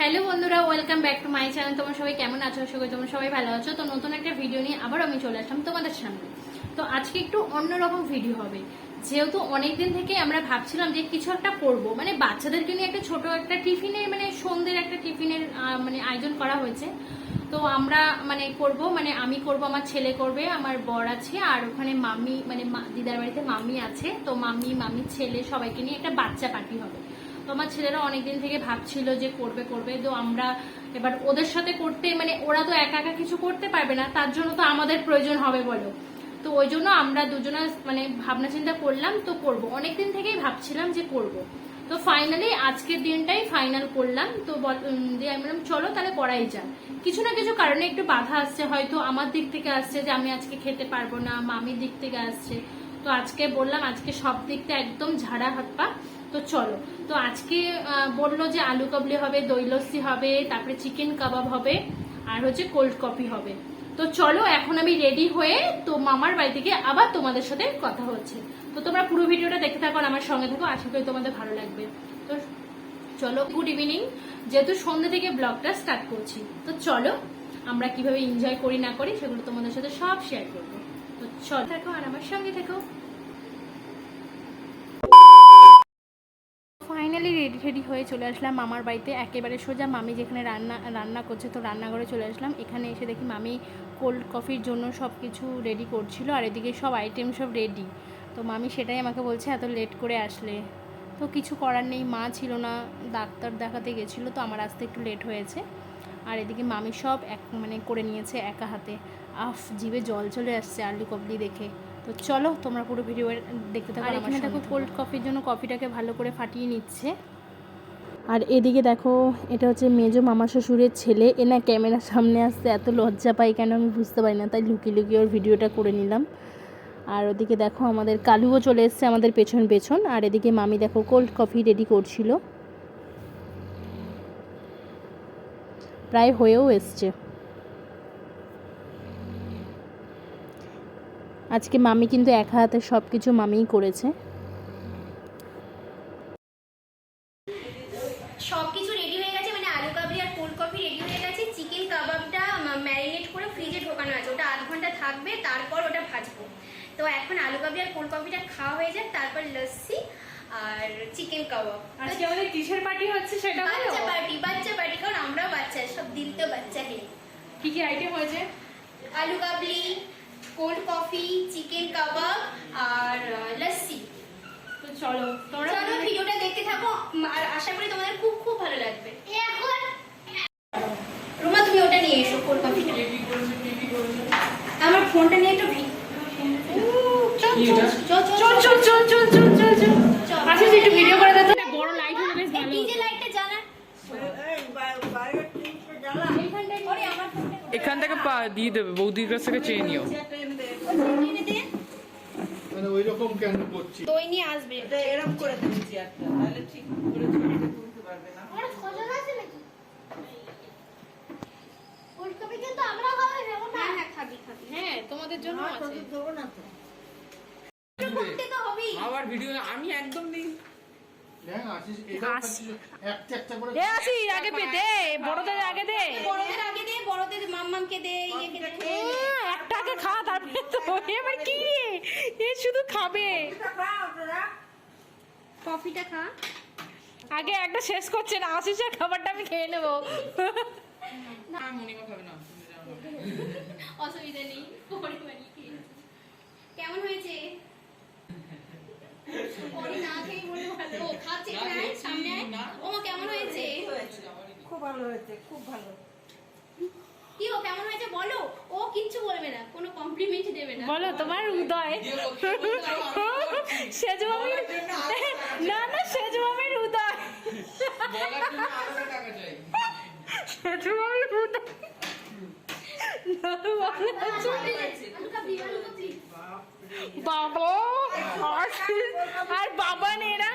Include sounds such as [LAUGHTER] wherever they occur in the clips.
Hello বন্ধুরা welcome back to my channel তোমরা সবাই কেমন আছো? আশা করি তোমরা সবাই ভালো আছো। তো নতুন একটা ভিডিও নিয়ে আবার আমি চলে আসলাম তোমাদের সামনে। তো আজকে একটু অন্যরকম ভিডিও হবে। যেহেতু অনেকদিন থেকে আমরা ভাবছিলাম যে কিছু একটা করব। মানে বাচ্চাদেরকে নিয়ে একটা ছোট একটা টিফিনের মানে সন্ধ্যের একটা টিফিনের মানে আয়োজন করা হয়েছে। তো আমরা মানে করব মানে আমি করব, আমার ছেলে করবে, আমার বর আছে, আর ওখানে মামি মানে দিদার বাড়িতে মামি আছে। তো মামি মামির ছেলে সবাইকে নিয়ে একটা বাচ্চা পার্টি হবে। তো আমার ছেলেরা অনেকদিন থেকে ভাবছিল যে করবে করবে। তো আমরা এবার ওদের সাথে করতে মানে ওরা তো একা একা কিছু করতে পারবে না, তার জন্য তো আমাদের প্রয়োজন হবে বলো। তো ওই জন্য আমরা দুজনা মানে ভাবনা চিন্তা করলাম, তো করব। অনেকদিন থেকেই ভাবছিলাম যে করব। তো ফাইনালি আজকের দিনটাই ফাইনাল করলাম। তো দিয়ে আমি বললাম, চলো তাহলে করাই যাক। কিছু না কিছু কারণে একটু বাধা আসছে, হয়তো আমার দিক থেকে আসছে যে আমি আজকে খেতে পারব না, মামির দিক থেকে আসছে। তো আজকে বললাম, আজকে সব দিকটা একদম ঝাড়া হাত পা। তো চলো, তো আজকে বলল যে আলু কাবলি হবে দই লস্যি হবে, তারপরে চিকেন কাবাব হবে, আর হচ্ছে কোল্ড কফি হবে। তো চলো, এখন আমি রেডি হয়ে তো মামার বাড়ি থেকে আবার তোমাদের সাথে কথা হচ্ছে। তো তোমরা পুরো ভিডিওটা দেখতে থাকো আমার সঙ্গে থাকো, আশা করি তোমাদের ভালো লাগবে। তো চলো, গুড ইভিনিং। যেহেতু সন্ধ্যে থেকে ব্লগটা স্টার্ট করছি, তো চলো, আমরা কীভাবে এনজয় করি না করি সেগুলো তোমাদের সাথে সব শেয়ার করব। তো চল থাকো আর আমার সঙ্গে থাকো ফাইনালি রেডি রেডি হয়ে চলে আসলাম মামার বাড়িতে। একেবারে সোজা মামি যেখানে রান্না রান্না করছে, তো রান্নাঘরে চলে আসলাম। এখানে এসে দেখি মামি কোল্ড কফির জন্য সব কিছু রেডি করছিল, আর এদিকে সব আইটেম সব রেডি তো মামি সেটাই আমাকে বলছে, এত লেট করে আসলে। তো কিছু করার নেই, মা ছিল না, ডাক্তার দেখাতে গেছিল, তো আমার আসতে একটু লেট হয়েছে। আর এদিকে মামি সব এক মানে করে নিয়েছে একা হাতে। আফ জিভে জল চলে আসছে আলু কবলি দেখে। তো চলো তোমরা পুরো ভিডিও দেখতে থাকো আর এখানে দেখো কোল্ড কফির জন্য কফিটাকে ভালো করে ফাটিয়ে নিচ্ছে। আর এদিকে দেখো এটা হচ্ছে মেজো মামা শ্বশুরের ছেলে। এ না ক্যামেরার সামনে আসতে এত লজ্জা পাই কেন আমি বুঝতে পারি না তাই লুকিয়ে লুকিয়ে ওর ভিডিওটা করে নিলাম। আর ওদিকে দেখো আমাদের কালুও চলে এসছে আমাদের পেছন পেছন। আর এদিকে মামি দেখো কোল্ড কফি রেডি করছিল। প্রায় হয়েও এসছে। আজকে মামি কিন্তু একা হাতে সব কিছু মামিই করেছে। সবকিছু রেডি হয়ে গেছে মানে আলু কাবলি আর কোল্ড কফি রেডি হয়ে গেছে। চিকেন কাবাবটা ম্যারিনেট করে ফ্রিজে ঢোকানো আছে। ওটা আধ ঘণ্টা থাকবে তারপর ওটা ভাজবো। তো এখন আলু কাবলি আর কোল্ড কফিটা খাওয়া হয়ে যাক তারপর লস্যি আর চিকেন কাবাব। আজকে আমাদের কিসের পার্টি হচ্ছে সেটা বাচ্চা পার্টি বাচ্চা পার্টি কারণ আমরাও বাচ্চা সব দিল তো বাচ্চা হে কি কি আইটেম হয়েছে? আলু কাবলি কোল্ড কফি চিকেন কাবাব আর লস্যি তো চলো তোমরা চলো ভিডিওটা দেখতে থাকো আর আশা করি তোমাদের খুব খুব ভালো লাগবে এখন রুমা তুমি ওটা নিয়ে এসো কোল্ড কফিটা আমার ফোনটা নিয়ে একটু ভি- চল? চল, চল, চল চল, চল চল চল চল। আচ্ছা একটু ভিডিও করে দে তো বড় লাইট হলে বেশ এই ভালো ডিজে লাইটটা জ্বালা। আমার এখান থেকে পা দিয়ে দেবে বৌদির কাছ থেকে চেয়ে নিও দে। মানে ওই রকম কেন করছি? দই নিয়ে আসবে। এটা এরকম করে দেবে চেয়ারটা তাহলে ঠিক করে ছবিটা তুলতে পারবে না। আমার সজন আছে নাকি? কোল্ড কিন্তু আমরা খাব যেমন হ্যাঁ হ্যাঁ খাবি খাবি। হ্যাঁ তোমাদের জন্য আছে। দেবো না তো। করতে তো হবেই। আবার ভিডিও আমি একদম নেই। হ্যাঁ আসিস এটা একটা একটা করে এ আসি আগে দে বড়দের আগে দে। বড়দের আগে দে বড়দের মাম্মামকে দে ইয়েকে দে। উম, একটা আগে খা তারপরে তো এবার কি? রে এ শুধু খাবে। কফিটা খা। আগে একটা শেষ করছে না আশিসের খাবারটা আমি খেয়ে নেব। মনিমা না অসুবিধা নেই কেমন হয়েছে খুব ভালো হয়েছে। খুব ভালো। কি ও কেমন হয়েছে বলো? ও কিচ্ছু বলবে না কোনো কমপ্লিমেন্ট দেবে না। বলো তোমার উদয়। [LAUGHS] সেজমামির [LAUGHS] না না সেজমামির উদয়। বলার জন্য আলাদা টাকা চাই। সেজমামির উদয়। না, বলো না। আলুকা বি আলুকা বি বাবা আর বাবান এরা।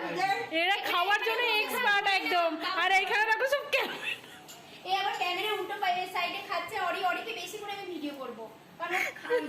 এরা খাওয়ার জন্য এক্সপার্ট একদম। আর এখানে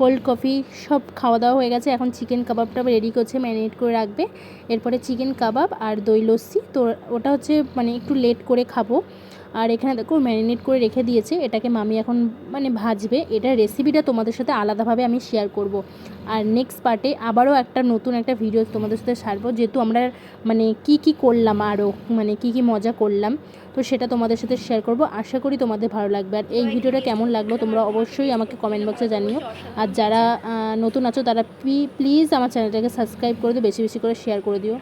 কোল্ড কফি সব খাওয়া দাওয়া হয়ে গেছে। এখন চিকেন কাবাবটা রেডি করছে ম্যারিনেট করে রাখবে। এরপরে চিকেন কাবাব আর দই লস্যি। তো ওটা হচ্ছে মানে একটু লেট করে খাব। আর এখানে দেখো ম্যারিনেট করে রেখে দিয়েছে। এটাকে মামি এখন মানে ভাজবে। এটার রেসিপিটা তোমাদের সাথে আলাদাভাবে আমি শেয়ার করব। আর নেক্সট পার্টে আবারও একটা নতুন একটা ভিডিও তোমাদের সাথে সারবো। যেহেতু আমরা মানে কি কি করলাম আরও মানে কি কি মজা করলাম, তো সেটা তোমাদের সাথে শেয়ার করব। আশা করি তোমাদের ভালো লাগবে। আর এই ভিডিওটা কেমন লাগল তোমরা অবশ্যই আমাকে কমেন্ট বক্সে জানিও। আর যারা নতুন আছো তারা প্লিজ আমার চ্যানেলটাকে সাবস্ক্রাইব করে দিও, বেশি বেশি করে শেয়ার করে দিও।